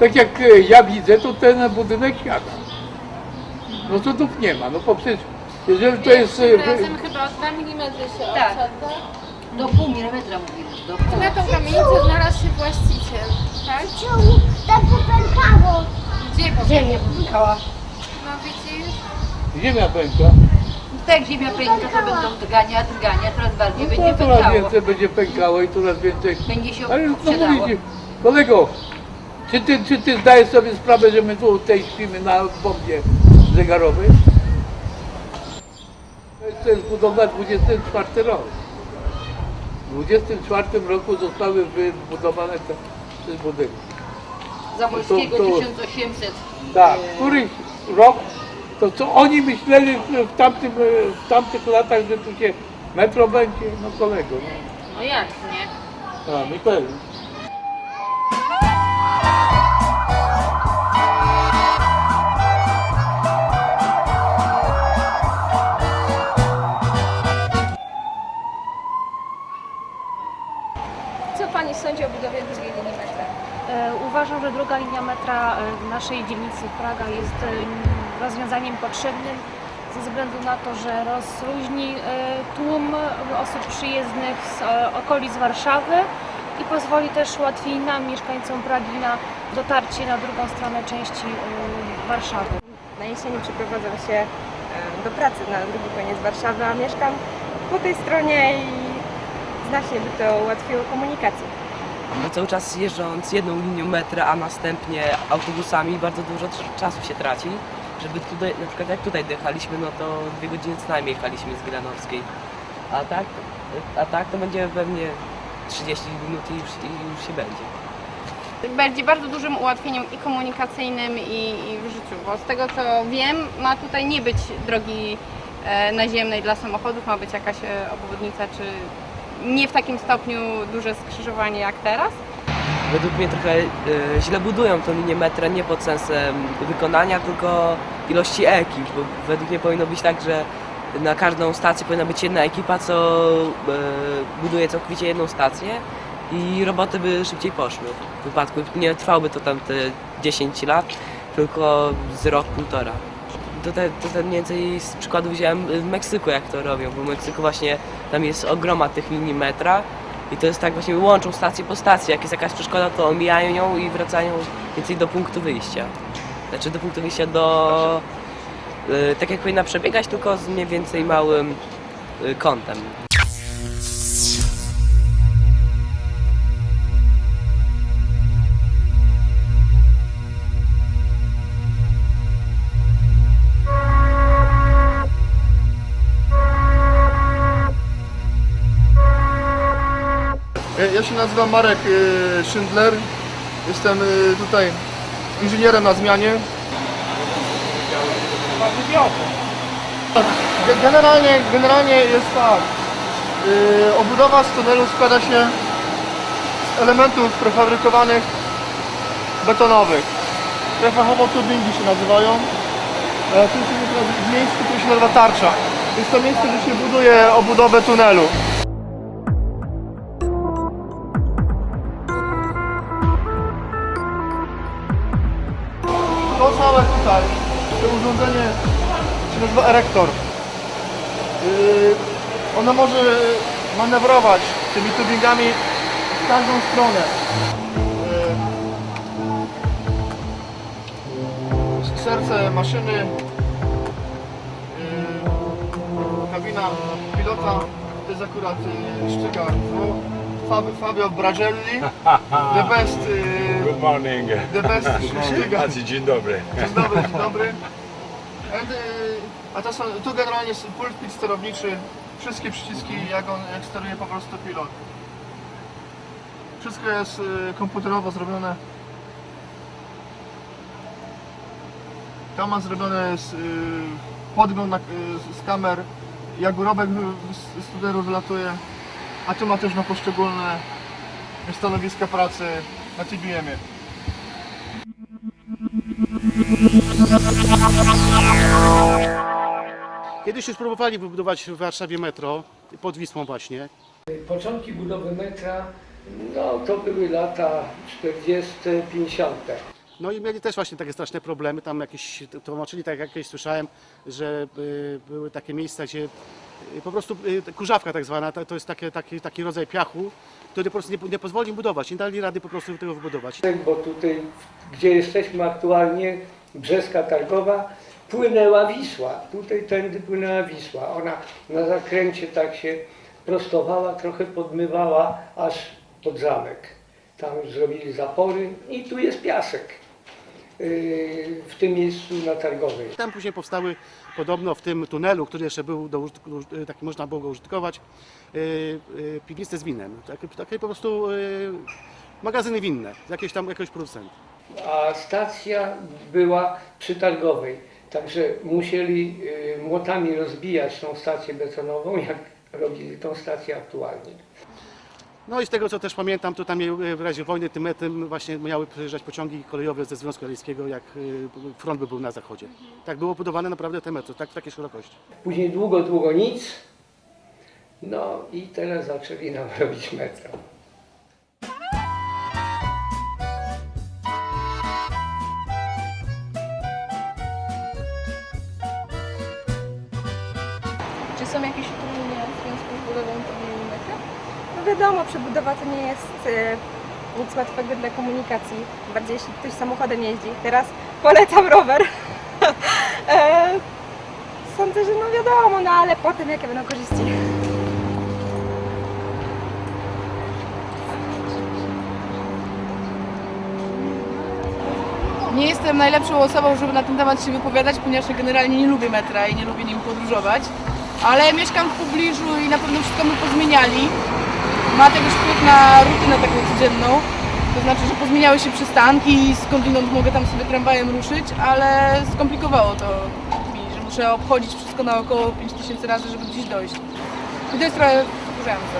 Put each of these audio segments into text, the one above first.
tak jak e, ja widzę, to ten budynek siada. No cudów nie ma, no bo przecież jeżeli to jest... e, razem chyba o 2 mm się Tak. odsadza. Do pół milimetra mówimy. Do pół. Na tą kamienicę znalazł się właściciel, tak? Tak popękało. Gdzie Ziemia popękała. No widzisz? Ziemia pęka. Tak, ziemia pęka, to będą drgania, drgania, coraz bardziej No będzie to coraz pękało. więcej będzie pękało i coraz więcej... Będzie się Ale no mówię ci, kolego, czy ty, czy ty zdajesz sobie sprawę, że my tu tutaj śpimy na bombie zegarowej? To jest, budowa 24 rok. W 24 roku zostały wybudowane te, te budynki. Zamojskiego To- to- 1800. Tak, któryś rok, to co oni myśleli w, tamtym, w tamtych latach, że tu się metro będzie? No kolego, no. No jak nie? A, Mikołaj. Uważam, że druga linia metra e, w naszej dzielnicy Praga jest e, rozwiązaniem potrzebnym ze względu na to, że rozluźni e, tłum osób przyjezdnych z e, okolic Warszawy i pozwoli też łatwiej nam, mieszkańcom Pragi, na dotarcie na drugą stronę części e, Warszawy. Na jesieni przeprowadzam się e, do pracy na drugi koniec Warszawy, a mieszkam po tej stronie i znacznie by to ułatwiło komunikację. Cały czas jeżdżąc jedną linią metra, a następnie autobusami bardzo dużo czasu się traci. Żeby tutaj, na przykład jak tutaj dojechaliśmy, no to dwie godziny co najmniej jechaliśmy z Granowskiej. A tak, a tak to będzie pewnie 30 minut i już, i już się będzie. będzie bardzo dużym ułatwieniem i komunikacyjnym i, i w życiu, bo z tego co wiem, ma tutaj nie być drogi e, naziemnej dla samochodów, ma być jakaś e, obwodnica, czy nie w takim stopniu duże skrzyżowanie jak teraz. Według mnie trochę e, źle budują tą linię metra nie pod sensem wykonania, tylko ilości ekip, bo według mnie powinno być tak, że na każdą stację powinna być jedna ekipa, co e, buduje całkowicie jedną stację i roboty by szybciej poszły. W wypadku nie trwałoby to tam te 10 lat, tylko z rok, półtora. Tutaj, mniej więcej z przykładu wziąłem w Meksyku jak to robią, bo w Meksyku właśnie tam jest ogroma tych linii metra i to jest tak właśnie łączą stację po stacji. Jak jest jakaś przeszkoda, to omijają ją i wracają więcej do punktu wyjścia. Znaczy do punktu wyjścia do... y, tak jak powinna przebiegać, tylko z mniej więcej małym y, kątem. Ja- się nazywam Marek y, Schindler. Jestem y, tutaj inżynierem na zmianie. Ge- Generalnie, generalnie jest tak. y, Obudowa z tunelu składa się z elementów prefabrykowanych betonowych. Te fachowo się nazywają. E, Tu w miejscu, które się nazywa tarcza. Jest to miejsce, gdzie się buduje obudowę tunelu. To całe tutaj, to urządzenie się nazywa erektor. Yy, ono może manewrować tymi turbingami w każdą stronę. Yy, serce maszyny, yy, kabina pilota, to jest akurat yy, szczyga Fabio, Fabio Bragelli, the best yy, Good morning. The best dzień dobry. Dzień dobry, dzień dobry. And, y, a to są, tu generalnie jest pulpit sterowniczy, wszystkie przyciski, jak on jak steruje po prostu pilot. Wszystko jest y, komputerowo zrobione. Tam ma zrobione y, podgląd na, y, z kamer, jak urobek z, tunelu wylatuje. A tu ma też na poszczególne stanowiska pracy na TBM-ie. Kiedyś już próbowali wybudować w Warszawie metro, pod Wisłą właśnie. Początki budowy metra, no to były lata 40., 50. No i mieli też właśnie takie straszne problemy, tam jakieś, tłumaczyli, tak jak jakieś słyszałem, że y, były takie miejsca, gdzie po prostu y, kurzawka tak zwana, to jest takie, taki, taki rodzaj piachu, który po prostu nie, nie pozwoli im budować, nie dali rady po prostu tego wybudować. Bo tutaj, gdzie jesteśmy aktualnie, Brzeska Targowa, płynęła Wisła. Tutaj tędy płynęła Wisła. Ona na zakręcie tak się prostowała, trochę podmywała aż pod zamek. Tam zrobili zapory i tu jest piasek. Yy, w tym miejscu na Targowej. Tam później powstały podobno w tym tunelu, który jeszcze był, do, taki można było go użytkować, y, y, piwnice z winem. Takie, takie po prostu y, magazyny winne, jakieś tam jakiegoś producenta. a stacja była przy Targowej. Także musieli młotami rozbijać tą stację betonową, jak robili tą stację aktualnie. No i z tego co też pamiętam, to tam miały- w razie wojny tym metem właśnie miały przyjeżdżać pociągi kolejowe ze Związku Radzieckiego, jak y, front by był na zachodzie. Tak było budowane naprawdę te metro, tak w takiej szerokości. Później długo, długo nic. No i teraz zaczęli nam robić metro. Wiadomo, przebudowa to nie jest e, nic łatwego dla komunikacji. Bardziej jeśli ktoś samochodem jeździ. Teraz polecam rower. e, sądzę, że no wiadomo, no ale potem jakie będą korzyści. Nie jestem najlepszą osobą, żeby na ten temat się wypowiadać, ponieważ ja generalnie nie lubię metra i nie lubię nim podróżować. Ale mieszkam w pobliżu i na pewno wszystko my pozmieniali. Ma też wpływ na rutynę taką codzienną. To znaczy, że pozmieniały się przystanki i skądinąd mogę tam sobie tramwajem ruszyć, ale skomplikowało to mi, że muszę obchodzić wszystko naokoło 5000 razy, żeby gdzieś dojść. I to jest trochę wkurzające.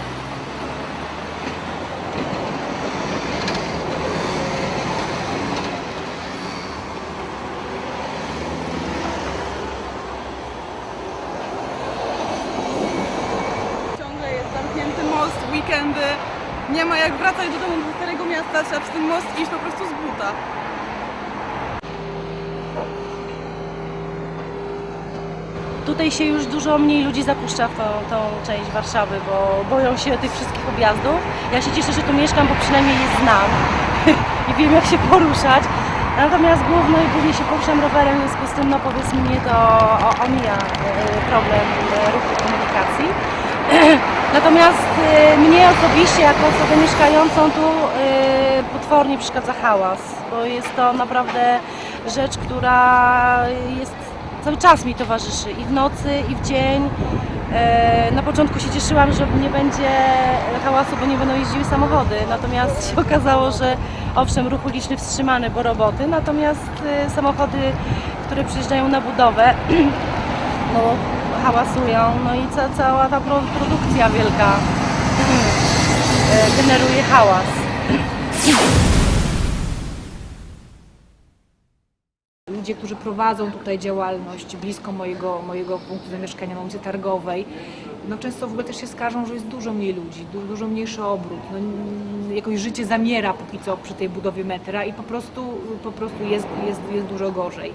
Ciągle jest zamknięty most, weekendy. Nie ma jak wracać do domu do starego miasta, trzeba przez ten most iść po prostu z buta. Tutaj się już dużo mniej ludzi zapuszcza w tą, tą część Warszawy, bo boją się tych wszystkich objazdów. Ja się cieszę, że tu mieszkam, bo przynajmniej je znam i wiem jak się poruszać. Natomiast głównie, głównie się poruszam rowerem, w związku z tym no powiedzmy mnie to omija e, problem e, ruchu komunikacji. Natomiast e, mnie osobiście, jako osobę mieszkającą tu, e, potwornie przeszkadza hałas, bo jest to naprawdę rzecz, która jest cały czas mi towarzyszy i w nocy, i w dzień. E, Na początku się cieszyłam, że nie będzie hałasu, bo nie będą jeździły samochody. Natomiast się okazało, że owszem, ruch uliczny wstrzymany, bo roboty, natomiast e, samochody, które przyjeżdżają na budowę, no, hałasują, no i ca, cała ta pro, produkcja wielka e, generuje hałas. Ludzie, którzy prowadzą tutaj działalność blisko mojego, mojego punktu zamieszkania na ulicy Targowej, no często w ogóle też się skarżą, że jest dużo mniej ludzi, du, dużo mniejszy obrót. No, n- jakoś życie zamiera póki co przy tej budowie metra i po prostu, po prostu jest, jest, jest dużo gorzej.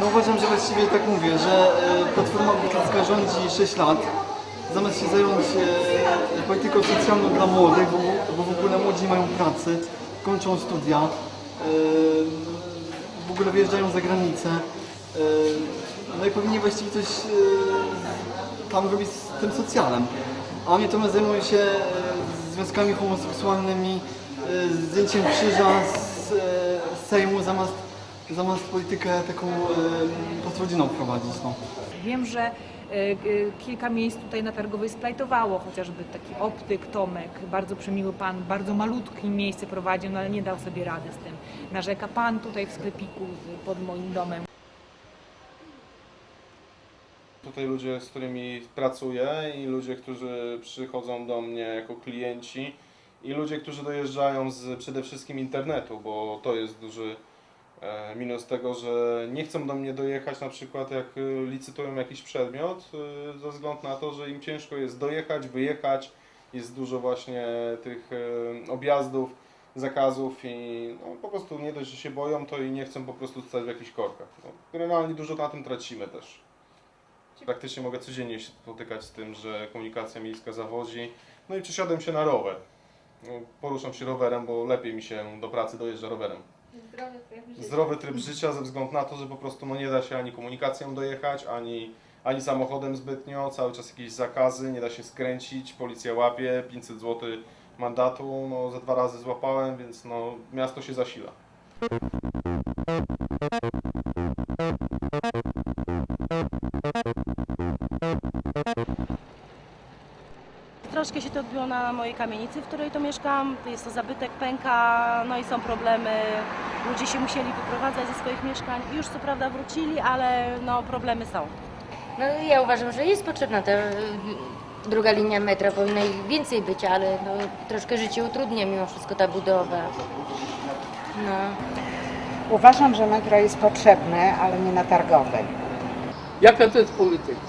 No uważam, że właściwie tak mówię, że e, Platforma Obywatelska rządzi 6 lat. Zamiast się zająć e, polityką socjalną dla młodych, bo, bo w ogóle młodzi mają pracy, kończą studia, e, w ogóle wyjeżdżają za granicę. No i powinni właściwie coś tam robić z tym socjalem. A oni natomiast zajmują się e, związkami homoseksualnymi, e, zdjęciem krzyża z, e, Sejmu zamiast zamiast politykę taką postrodzinną prowadzić. No. Wiem, że kilka miejsc tutaj na Targowej splajtowało, chociażby taki optyk Tomek, bardzo przemiły pan, bardzo malutkie miejsce prowadził, no ale nie dał sobie rady z tym. Narzeka pan tutaj w sklepiku pod moim domem. Tutaj ludzie, z którymi pracuję i ludzie, którzy przychodzą do mnie jako klienci i ludzie, którzy dojeżdżają z przede wszystkim internetu, bo to jest duży e, minus tego, że nie chcą do mnie dojechać na przykład jak e, licytują jakiś przedmiot e, ze względu na to, że im ciężko jest dojechać, wyjechać, jest dużo właśnie tych objazdów zakazów i no, po prostu nie dość, że się boją, to i nie chcą po prostu stać w jakichś korkach. No, generalnie dużo na tym tracimy też. Praktycznie mogę codziennie się spotykać z tym, że komunikacja miejska zawodzi. No i przesiadłem się na rower. No, poruszam się rowerem, bo lepiej mi się do pracy dojeżdża rowerem. Zdrowy tryb życia ze względu na to, że po prostu no, nie da się ani komunikacją dojechać, ani, ani samochodem zbytnio, cały czas jakieś zakazy, nie da się skręcić, policja łapie, 500 zł mandatu, no za dwa razy złapałem, więc no miasto się zasila. Troszkę się to odbiło na mojej kamienicy, w której to mieszkam. Jest to zabytek, pęka, no i są problemy. Ludzie się musieli wyprowadzać ze swoich mieszkań. Już co prawda wrócili, ale no problemy są. No ja uważam, że jest potrzebna ta y, druga linia metra, powinna ich więcej być, ale no, troszkę życie utrudnia mimo wszystko ta budowa. No. Uważam, że metro jest potrzebne, ale nie na targowej. Jaka to jest polityka?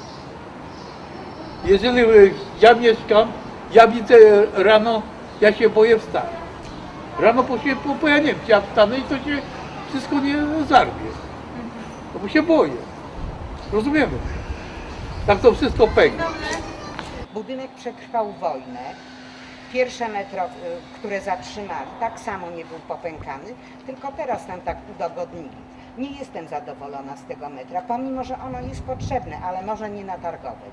Jeżeli ja mieszkam, ja widzę rano, ja się boję wstać. Rano po, się, bo ja nie wiem, ja wstanę i to się wszystko nie zarwie. No bo się boję. Rozumiemy. Tak to wszystko pęka. Budynek przetrwał wojnę. Pierwsze metro, y, które zatrzymali, tak samo nie był popękany, tylko teraz nam tak udogodnili. Nie jestem zadowolona z tego metra, pomimo że ono jest potrzebne, ale może nie na targowej.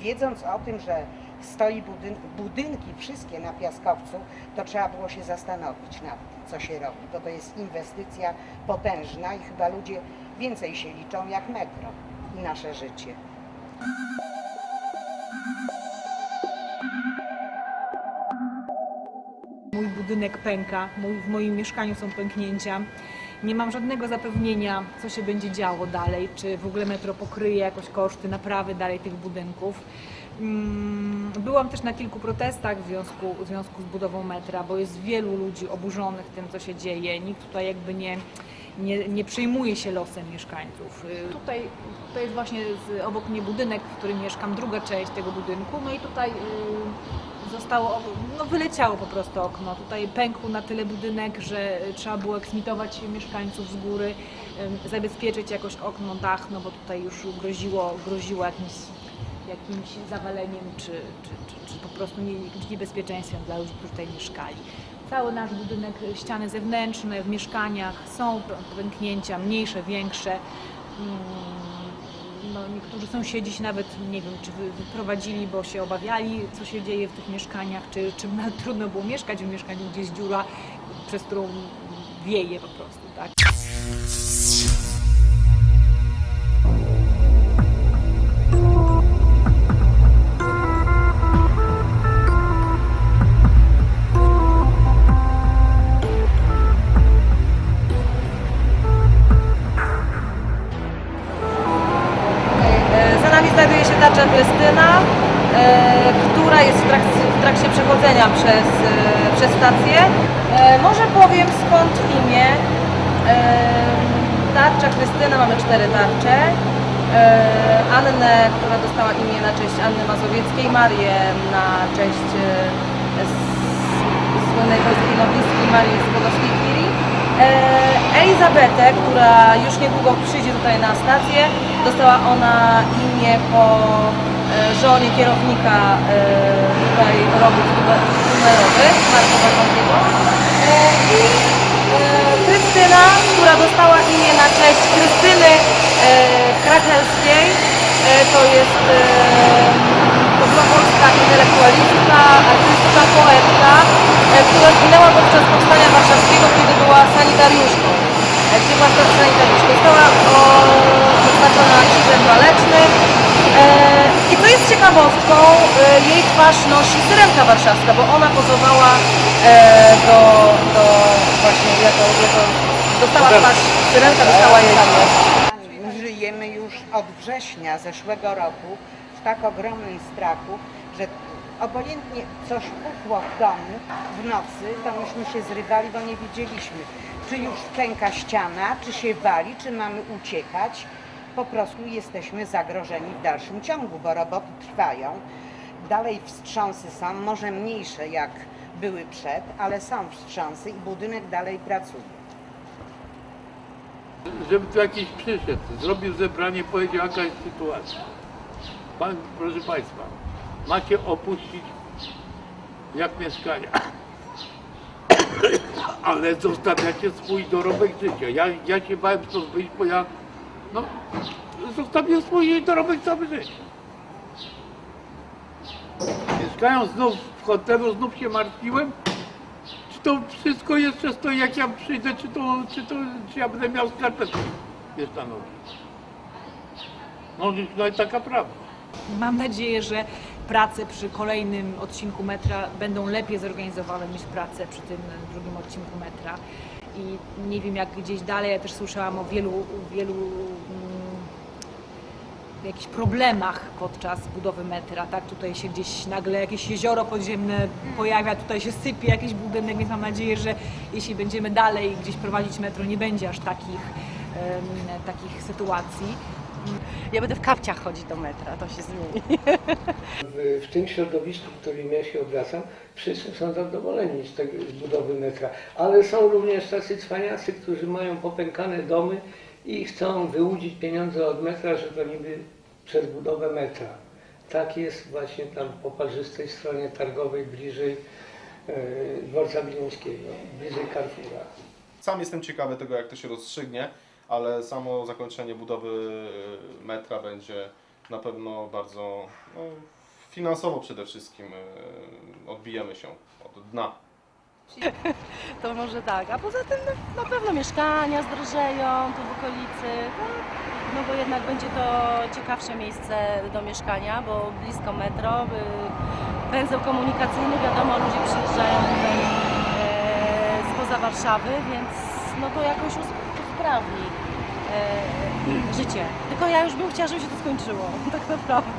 Wiedząc o tym, że stoi budyn budynki wszystkie na piaskowcu, to trzeba było się zastanowić nad tym, co się robi, bo to jest inwestycja potężna i chyba ludzie więcej się liczą jak metro i nasze życie. Mój budynek pęka, mój, w moim mieszkaniu są pęknięcia. Nie mam żadnego zapewnienia, co się będzie działo dalej, czy w ogóle metro pokryje jakoś koszty naprawy dalej tych budynków. Mm, Byłam też na kilku protestach w związku, w związku z budową metra, bo jest wielu ludzi oburzonych tym, co się dzieje. Nikt tutaj jakby nie, nie, nie przejmuje się losem mieszkańców. Y, Tutaj to jest właśnie z, obok mnie budynek, w którym mieszkam, druga część tego budynku. No i tutaj y, zostało, no wyleciało po prostu okno. Tutaj pękł na tyle budynek, że trzeba było eksmitować mieszkańców z góry, zabezpieczyć jakoś okno, dach, no bo tutaj już groziło, groziło jakimś jakimś zawaleniem czy, czy, czy, czy po prostu nie, niebezpieczeństwem dla ludzi, którzy tutaj mieszkali. Cały nasz budynek, ściany zewnętrzne w mieszkaniach są pęknięcia, mniejsze, większe. Mm, No, niektórzy sąsiedzi się nawet, nie wiem, czy wy- wyprowadzili, bo się obawiali, co się dzieje w tych mieszkaniach, czy, czy trudno było mieszkać w mieszkaniu, gdzie jest dziura, przez którą wieje po prostu, tak? Marii Skłodowskiej-Curie. E, Elizabetę, która już niedługo przyjdzie tutaj na stację, dostała ona imię po e, żonie kierownika e, tutaj robót tunerowych, Marka Bartolkiego. E, I Krystyna, która dostała imię na cześć Krystyny Krakelskiej. To jest e, to była polska intelektualistka, artystka, poetka, e, która zginęła podczas powstania warszawskiego, kiedy była sanitariuszką. E, Gdzie była sanitariuszką. Została oznaczona krzyżem walecznym. E, I co jest ciekawostką, jej twarz nosi syrenka warszawska, bo ona pozowała do, do właśnie jako, jako dostała twarz syrenka, dostała jej twarz. Żyjemy już od września zeszłego roku tak ogromnym strachu, że obojętnie coś pukło w domu w nocy, to myśmy się zrywali, bo nie wiedzieliśmy, czy już pęka ściana, czy się wali, czy mamy uciekać. Po prostu jesteśmy zagrożeni w dalszym ciągu, bo roboty trwają. Dalej wstrząsy są, może mniejsze jak były przed, ale są wstrząsy i budynek dalej pracuje. Żeby tu jakiś przyszedł, zrobił zebranie, powiedział jaka jest sytuacja. Pan, proszę Państwa, macie opuścić jak mieszkania, ale zostawiacie swój dorobek życia. Ja, ja się bałem stąd wyjść, bo ja no, zostawię swój dorobek całe życie. Mieszkając znów w hotelu, znów się martwiłem, czy to wszystko jeszcze stoi jak ja przyjdę, czy to, czy to, czy ja będę miał skarpetki mieszkanowe. No, no i taka prawda. Mam nadzieję, że prace przy kolejnym odcinku metra będą lepiej zorganizowane niż prace przy tym drugim odcinku metra. I nie wiem jak gdzieś dalej, ja też słyszałam o wielu, wielu mm, jakichś problemach podczas budowy metra, tak? Tutaj się gdzieś nagle jakieś jezioro podziemne pojawia, tutaj się sypie jakiś budynek, więc mam nadzieję, że jeśli będziemy dalej gdzieś prowadzić metro, nie będzie aż takich, takich sytuacji. Ja będę w kapciach chodzić do metra, to się zmieni. W, w tym środowisku, w którym ja się obracam, wszyscy są zadowoleni z, tego, z budowy metra. Ale są również tacy cwaniacy, którzy mają popękane domy i chcą wyłudzić pieniądze od metra, że to niby przez budowę metra. Tak jest właśnie tam po parzystej stronie targowej, bliżej e, dworca Wileńskiego, bliżej Carrefoura. Sam jestem ciekawy tego, jak to się rozstrzygnie, ale samo zakończenie budowy e, metra będzie na pewno bardzo no, finansowo przede wszystkim e, odbijemy się od dna. To może tak, a poza tym no, na pewno mieszkania zdrożeją tu w okolicy, no, no bo jednak będzie to ciekawsze miejsce do mieszkania, bo blisko metro, y, węzeł komunikacyjny, wiadomo, ludzie przyjeżdżają tutaj e, spoza Warszawy, więc no to jakoś usprawni e, życie. Tylko ja już bym chciała, żeby się to skończyło, tak naprawdę.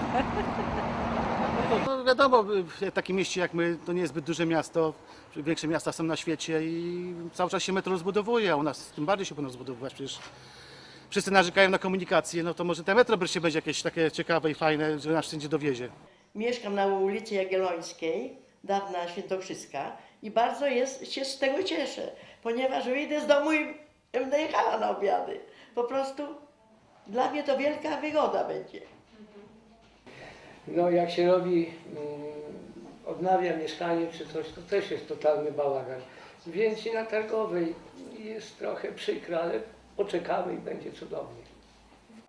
No, wiadomo, w takim mieście jak my, to nie jest zbyt duże miasto, większe miasta są na świecie i cały czas się metro rozbudowuje, a u nas tym bardziej się powinno rozbudowywać, przecież wszyscy narzekają na komunikację, no to może te metro wreszcie będzie jakieś takie ciekawe i fajne, że nas wszędzie dowiezie. Mieszkam na ulicy Jagiellońskiej, dawna Świętokrzyska i bardzo jest, się z tego cieszę, ponieważ wyjdę z domu i będę jechała na obiady. Po prostu dla mnie to wielka wygoda będzie. No jak się robi, mm, odnawia mieszkanie czy coś, to też jest totalny bałagan. Więc i na targowej jest trochę przykro, ale poczekamy i będzie cudownie.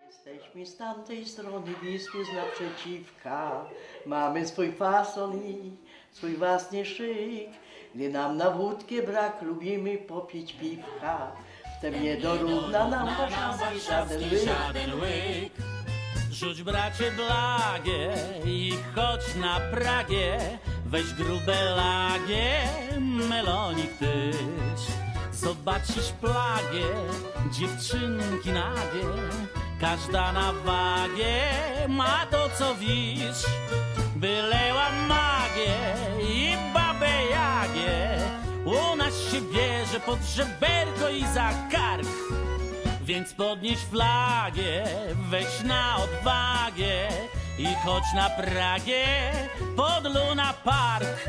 Jesteśmy z tamtej strony Wisły z naprzeciwka. Mamy swój fason i swój własny szyk. Gdy nam na wódkę brak, lubimy popić piwka. Wtem nie dorówna nam warszawski żaden łyk. Rzuć bracie blagie i chodź na Pragie, weź grube lagie, melonik tyś. Zobaczysz plagię, dziewczynki nagie, każda na wagie ma to co wisz. Byleła magię i babę jagie, u nas się bierze pod żeberko i za kark. Więc podnieś flagę, weź na odwagę i chodź na Pragę pod Luna Park.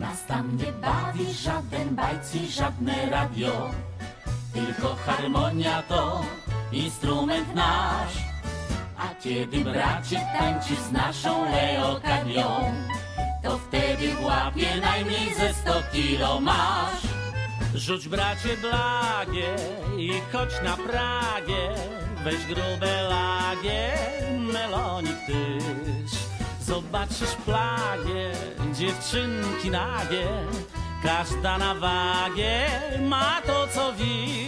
Nas tam nie bawi żaden bajc i żadne radio, tylko harmonia to instrument nasz. A kiedy bracie tańczy z naszą Leokadią, to wtedy w łapie najmniej ze 100 kilo masz. Rzuć bracie blagie i chodź na Pragę, weź grube lagie, melonik tyś. Zobaczysz plagię, dziewczynki nagie, każda na wagę ma to co wisz.